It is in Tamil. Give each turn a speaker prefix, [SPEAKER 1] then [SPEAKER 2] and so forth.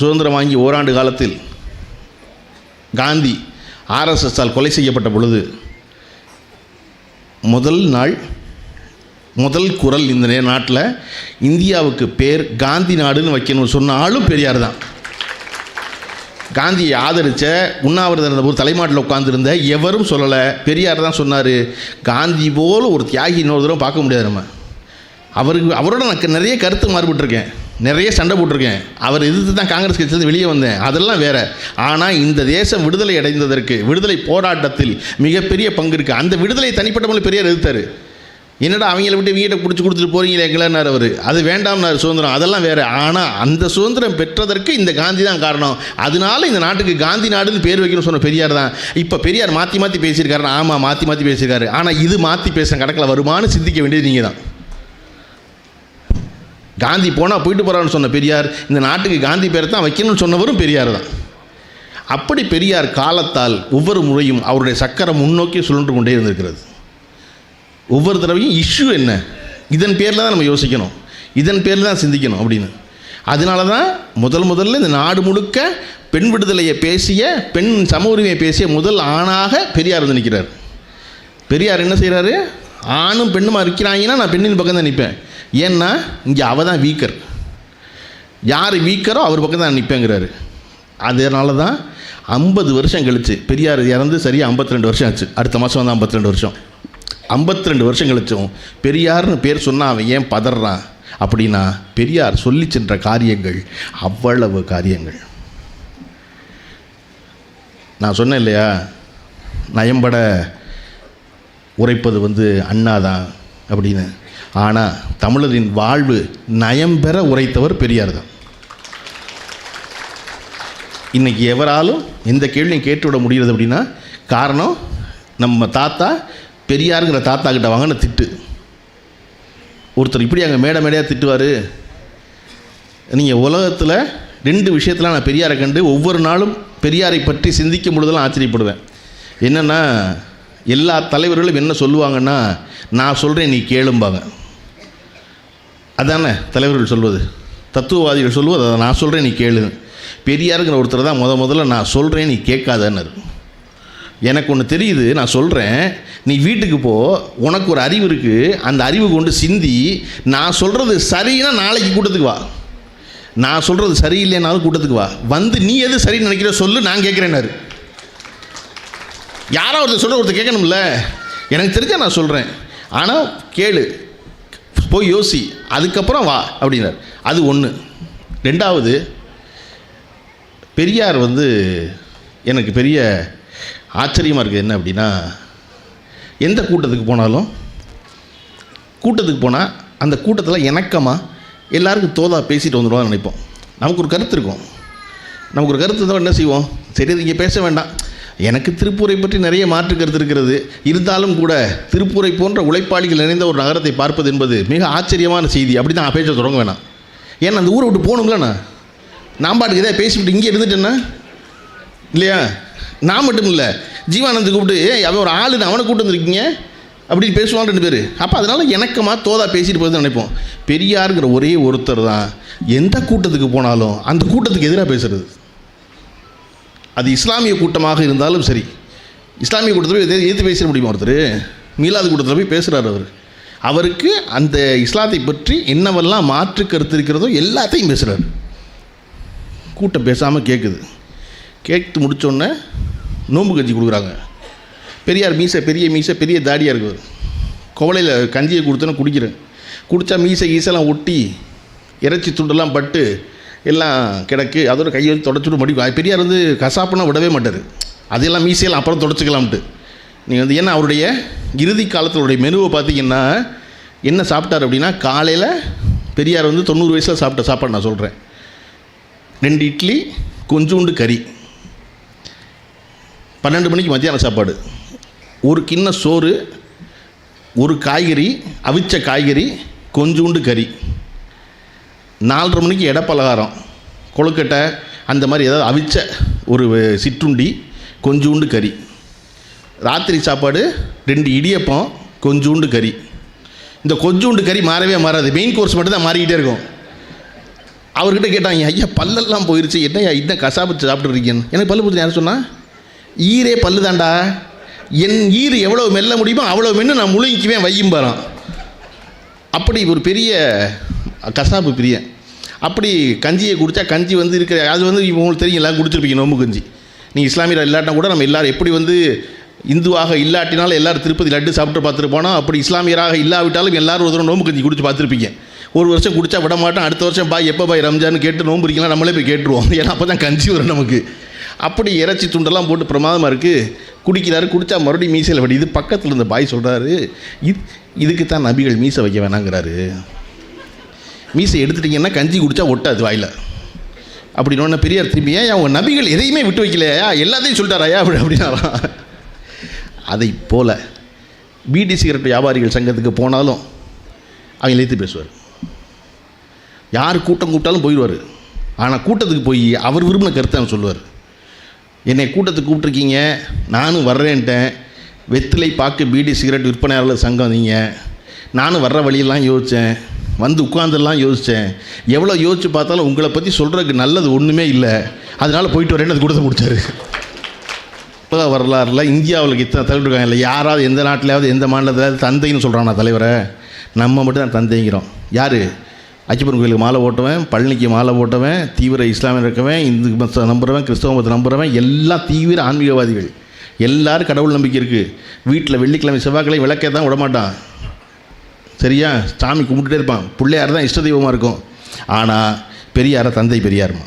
[SPEAKER 1] சுதந்திரம் வாங்கி ஓராண்டு காலத்தில் காந்தி ஆர்எஸ்எஸ்ஸால் கொலை செய்யப்பட்ட பொழுது முதல் நாள் முதல் குரல் இந்த நாட்டில் இந்தியாவுக்கு பேர் காந்தி நாடுன்னு வைக்கணும்னு சொன்ன ஆளும் பெரியார் தான். காந்தியை ஆதரித்த உண்ணாவிரதம் இருந்தபோது தலைமாட்டில் உட்காந்துருந்த எவரும் சொல்லலை. பெரியார் தான் சொன்னார் காந்தி போல் ஒரு தியாகி இன்னொரு தடவை பார்க்க முடியாது நம்ம. அவருக்கு அவரோட நான் நிறைய கருத்து மாறுபட்டிருக்கேன். நிறைய சண்டை போட்டிருக்கேன். அவர் எதிர்த்து தான் காங்கிரஸ் கட்சியிலிருந்து வெளியே வந்தேன். அதெல்லாம் வேற. ஆனால் இந்த தேசம் விடுதலை அடைந்ததற்கு விடுதலை போராட்டத்தில் மிகப்பெரிய பங்கு இருக்குது அந்த விடுதலை தனிப்பட்ட முறையில் பெரியார் எதிர்த்தார். என்னடா அவங்கள விட்டு வீட்டை பிடிச்சி கொடுத்துட்டு போகிறீங்களே எங்களான்னார் அவர். அது வேண்டாம்னார் சுதந்திரம். அதெல்லாம் வேறு. ஆனால் அந்த சுதந்திரம் பெற்றதற்கு இந்த காந்தி தான் காரணம். அதனால இந்த நாட்டுக்கு காந்தி நாடுன்னு பேர் வைக்கணும்னு சொன்ன பெரியார் தான். இப்போ பெரியார் மாற்றி மாற்றி பேசியிருக்காரு ஆமாம் மாற்றி மாற்றி பேசியிருக்காரு. ஆனால் இது மாற்றி பேசுகிற கணக்கில் வருமானு சிந்திக்க வேண்டியது நீங்கள் தான் காந்தி போனால் போயிட்டு போகிறான்னு சொன்ன பெரியார் இந்த நாட்டுக்கு காந்தி பேரை தான் வைக்கணும்னு சொன்னவரும் பெரியார் தான். அப்படி பெரியார் காலத்தால் ஒவ்வொரு முறையும் அவருடைய சக்கரம் முன்னோக்கி சுழன்று கொண்டே இருந்திருக்கிறது. ஒவ்வொரு தடவையும் இஷ்யூ என்ன? இதன் பேரில் தான் நம்ம யோசிக்கணும். இதன் பேரில் தான் சிந்திக்கணும் அப்படின்னு. அதனால தான் முதல் முதல்ல இந்த நாடு முழுக்க பெண் விடுதலையை பேசிய பெண் சம உரிமையை பேசிய முதல் ஆணாக பெரியார் வந்து நிற்கிறார் பெரியார் என்ன செய்கிறாரு ஆணும் பெண்ணுமா இருக்கிறாங்கன்னா நான் பெண்ணின் பக்கம் தான் நிற்பேன். ஏன்னா இங்கே அவ தான் வீக்கர். யார் வீக்கரோ அவர் பக்கம் தான் நிற்பேங்கிறாரு அதனால தான் ஐம்பது வருஷம் கழிச்சு பெரியார் இறந்து சரியாக 52 வருஷம் ஆச்சு. அடுத்த மாதம் வந்து 52 வருஷம். 52 வருஷம் கழிச்சும் பெரியார்னு பேர் சொன்னால் அவன் ஏன் பதறான்? அப்படின்னா பெரியார் சொல்லி சென்ற காரியங்கள் அவ்வளவு காரியங்கள். நான் சொன்னேன் இல்லையா? நயம்பட உரைப்பது வந்து அண்ணாதான் அப்படின்னு. ஆனால் தமிழரின் வாழ்வு நயம்பெற உரைத்தவர் பெரியார் தான். இன்றைக்கி எவராலும் எந்த கேள்வியும் கேட்டுவிட முடிகிறது அப்படின்னா காரணம் நம்ம தாத்தா பெரியாருங்கிற தாத்தா கிட்ட வாங்கின திட்டு. ஒருத்தர் இப்படி அங்கே மேடை மேடையாக திட்டுவார். நீங்கள் உலகத்தில் ரெண்டு விஷயத்தில் நான் பெரியாரை கண்டு ஒவ்வொரு நாளும் பெரியாரை பற்றி சிந்திக்கும் பொழுதெல்லாம் ஆச்சரியப்படுவேன். என்னென்னா எல்லா தலைவர்களும் என்ன சொல்லுவாங்கன்னா நான் சொல்கிறேன் நீ கேளும்பாங்க. அதானே தலைவர்கள் சொல்வது? தத்துவவாதிகள் சொல்லுவது அதை நான் சொல்கிறேன் நீ கேளு. பெரியாருங்கிற ஒருத்தர் தான் முத முதல்ல நான் சொல்கிறேன் நீ கேட்காதன்னாரு. எனக்கு ஒன்று தெரியுது நான் சொல்கிறேன் நீ வீட்டுக்கு போ உனக்கு ஒரு அறிவு இருக்குது அந்த அறிவு கொண்டு சிந்தி நான் சொல்கிறது சரின்னா நாளைக்கு கூட்டத்துக்கு வா. நான் சொல்கிறது சரியில்லைனாலும் கூட்டத்துக்கு வா. வந்து நீ எது சரின்னு நினைக்கிற சொல்லு நான் கேட்குறேன்னாரு. யாரோ ஒருத்தர் சொல்கிற ஒருத்தர் கேட்கணும்ல? எனக்கு தெரிஞ்ச நான் சொல்கிறேன் ஆனால் கேளு. போய் யோசி. அதுக்கப்புறம் வா அப்படின்னார். அது ஒன்று ரெண்டாவது பெரியார் வந்து எனக்கு பெரிய ஆச்சரியமாக இருக்குது. என்ன அப்படின்னா எந்த கூட்டத்துக்கு போனாலும் கூட்டத்துக்கு போனால் அந்த கூட்டத்தில் இணக்கமாக எல்லாருக்கும் தோதா பேசிட்டு வந்துடுவான்னு நினைப்போம். நமக்கு ஒரு கருத்து இருக்கும். நமக்கு ஒரு கருத்து இருந்தால் என்ன செய்வோம்? சரி இங்கே பேச வேண்டாம். எனக்கு திருப்பூரை பற்றி நிறைய மாற்று கருத்து இருக்கிறது. இருந்தாலும் கூட திருப்பூரை போன்ற உழைப்பாளிகள் நிறைந்த ஒரு நகரத்தை பார்ப்பது என்பது மிக ஆச்சரியமான செய்தி. அப்படி தான் பேச தொடங்க வேணாம். ஏன்னா அந்த ஊரை விட்டு போகணும்லண்ணா நான்? பாட்டுக்கு எதாவது பேசிவிட்டு இங்கே இருந்துட்டேன்னா இல்லையா? நான் மட்டும் இல்லை. ஜீவானந்த் கூப்பிட்டு ஏய் அவன் ஒரு ஆளு அவனை கூப்பிட்டு வந்திருக்கீங்க? அப்படின்னு பேசுவான் ரெண்டு பேர். அப்போ அதனால் இணக்கமாக தோதா பேசிட்டு போகிறது நினைப்போம். பெரியாருங்கிற ஒரே ஒருத்தர் தான். எந்த கூட்டத்துக்கு போனாலும் அந்த கூட்டத்துக்கு எதிராக பேசுகிறது அது இஸ்லாமிய கூட்டமாக இருந்தாலும் சரி. இஸ்லாமிய கூட்டத்தில் போய் எதிர்த்து எதிர்த்து பேசிட முடியுமா ஒருத்தர்? மீலாது கூட்டத்தில் போய் பேசுகிறார் அவர். அவருக்கு அந்த இஸ்லாத்தை பற்றி என்னவெல்லாம் மாற்று கருத்து இருக்கிறதோ எல்லாத்தையும் பேசுகிறார் கூட்டம் பேசாமல் கேட்குது கேட்டு முடித்தோடனே நோம்பு கஞ்சி கொடுக்குறாங்க. பெரியார் மீசை பெரிய மீசை பெரிய தாடியாக இருக்குது கோவலையில் கஞ்சியை கொடுத்தோன்னு குடிக்கிறேன். குடித்தா மீசை ஈசெல்லாம் ஒட்டி இறைச்சி துண்டெல்லாம் பட்டு எல்லாம் கிடக்கு அதோட கையை வந்து தொடச்சுட்டு மடி பெரியார் வந்து கசாப்புனா விடவே மாட்டார். அதெல்லாம் மீசையெல்லாம் அப்புறம் தொடச்சிக்கலாம்ட்டு நீங்கள் வந்து ஏன்னா அவருடைய இறுதி காலத்தினுடைய மெனுவை பார்த்தீங்கன்னா என்ன சாப்பிட்டார் அப்படின்னா காலையில் பெரியார் வந்து தொண்ணூறு வயசில் சாப்பிட்ட சாப்பாடு நான் சொல்கிறேன் ரெண்டு இட்லி கொஞ்சோண்டு கறி. பன்னெண்டு மணிக்கு மத்தியான சாப்பாடு. ஒரு கிண்ண சோறு ஒரு காய்கறி அவிச்ச காய்கறி கொஞ்சோண்டு கறி. நாலரை மணிக்கு இடப்பலகாரம் கொழுக்கட்டை அந்த மாதிரி ஏதாவது அவிச்ச ஒரு சிற்றுண்டி கொஞ்சூண்டு கறி. ராத்திரி சாப்பாடு ரெண்டு இடியப்பம் கொஞ்சூண்டு கறி. இந்த கொஞ்சூண்டு கறி மாறவே மாறாது. மெயின் கோர்ஸ் மட்டும் தான் மாறிக்கிட்டே இருக்கும். அவர்கிட்ட கேட்டாங்க ஐயா பல்லெல்லாம் போயிருச்சு. என்ன இன்னும் கசாப்பு சாப்பிட்டுருக்கீங்கன்னு? எனக்கு பல்லு பிடிச்சி யார் சொன்னால் ஈரே பல்லு தாண்டா என் ஈர் எவ்வளோ மெல்ல முடியுமோ அவ்வளோ மென்று நான் முழுங்கிக்குவேன் வையும் பாரான் அப்படி ஒரு பெரிய கசாப்பு பிரியன் அப்படி கஞ்சியை குடித்தா கஞ்சி வந்து இருக்கிற அது வந்து உங்களுக்கு தெரியும் எல்லாம் குடிச்சிருப்பீங்க நோம்பு கஞ்சி. நீங்கள் இஸ்லாமியர் இல்லாட்டினா கூட நம்ம எல்லாரும் எப்படி வந்து இந்துவாக இல்லாட்டினாலும் எல்லாரும் திருப்பதி லட்டு சாப்பிட்டு பார்த்துருப்போனா அப்படி இஸ்லாமியராக இல்லாவிட்டாலும் எல்லாரும் ஒரு தடவை நோம்பு கஞ்சி குடிச்சு பார்த்துருப்பீங்க. ஒரு வருஷம் குடிச்சா விட மாட்டோம் அடுத்த வருஷம் பாய் எப்போ பாய் ரம்ஜான்னு கேட்டு நோம்பு இருக்கலாம் நம்மளே போய் கேட்டுருவோம். ஏன்னா அப்போ தான் கஞ்சி வரும் நமக்கு. அப்படி இறைச்சி துண்டெல்லாம் போட்டு பிரமாதமாக இருக்குது குடிக்கிறாரு குடித்தா மறுபடியும் மீசையில் வடி இது பக்கத்தில் இருந்த பாய் சொல்கிறாரு இது இதுக்கு தான் நபிகள் மீசை வைக்க வேணாங்கிறாரு. மீசை எடுத்துட்டிங்கன்னா கஞ்சி குடித்தா ஒட்டாது வாயில். அப்படின்னு பெரியார் திரும்பி ஏன் அவங்க நபிகள் எதையுமே விட்டு வைக்கலையா? எல்லாத்தையும் சொல்லிட்டாராயா அப்படி அப்படின்னாரா. அதை போல் பீடி சிகரெட் வியாபாரிகள் சங்கத்துக்கு போனாலும் அவங்க எழுத்து பேசுவார். யார் கூட்டம் கூப்பிட்டாலும் போயிடுவார். ஆனால் கூட்டத்துக்கு போய் அவர் விரும்பின கருத்தை அவர் சொல்லுவார். என்னை கூட்டத்துக்கு கூப்பிட்ருக்கீங்க நானும் வர்றேன்ட்டேன். வெத்திலை பாக்கு பீடி சிகரெட் விற்பனையாளர் சங்கம் நீங்கள் நானும் வர்ற வழியெல்லாம் யோசித்தேன் வந்து உட்காந்துலாம் யோசித்தேன் எவ்வளோ யோசித்து பார்த்தாலும் உங்களை பற்றி சொல்கிறதுக்கு நல்லது ஒன்றுமே இல்லை. அதனால் போயிட்டு வரேன்னு அது கூட்டத்தை முடித்தார் உலக வரலாறுல இந்தியாவில் இத்தனை தலைவர் இருக்காங்க இல்லை யாராவது எந்த நாட்டிலாவது எந்த மாநிலத்திலாவது தந்தைன்னு சொல்கிறானா தலைவரை? நம்ம மட்டும் தான் தந்தைங்கிறோம். யார்? அச்சிப்பன் கோயிலுக்கு மாலை ஓட்டுவேன் பழனிக்கு மாலை ஓட்டுவேன் தீவிர இஸ்லாமிய இருக்கவன் இந்து மதத்தை நம்புறவன் கிறிஸ்தவ மதத்தை நம்புகிறவன் எல்லாம் தீவிர ஆன்மீகவாதிகள். எல்லாரும் கடவுள் நம்பிக்கை இருக்குது வீட்டில் வெள்ளிக்கிழமை செவ்வாய்க்கிழமை விளக்கே தான் விடமாட்டான். சரியா? சாமி கும்பிட்டுட்டே இருப்பான். பிள்ளையார் தான் இஷ்ட தெய்வமாக இருக்கும். ஆனால் பெரியார தந்தை பெரியாருமா?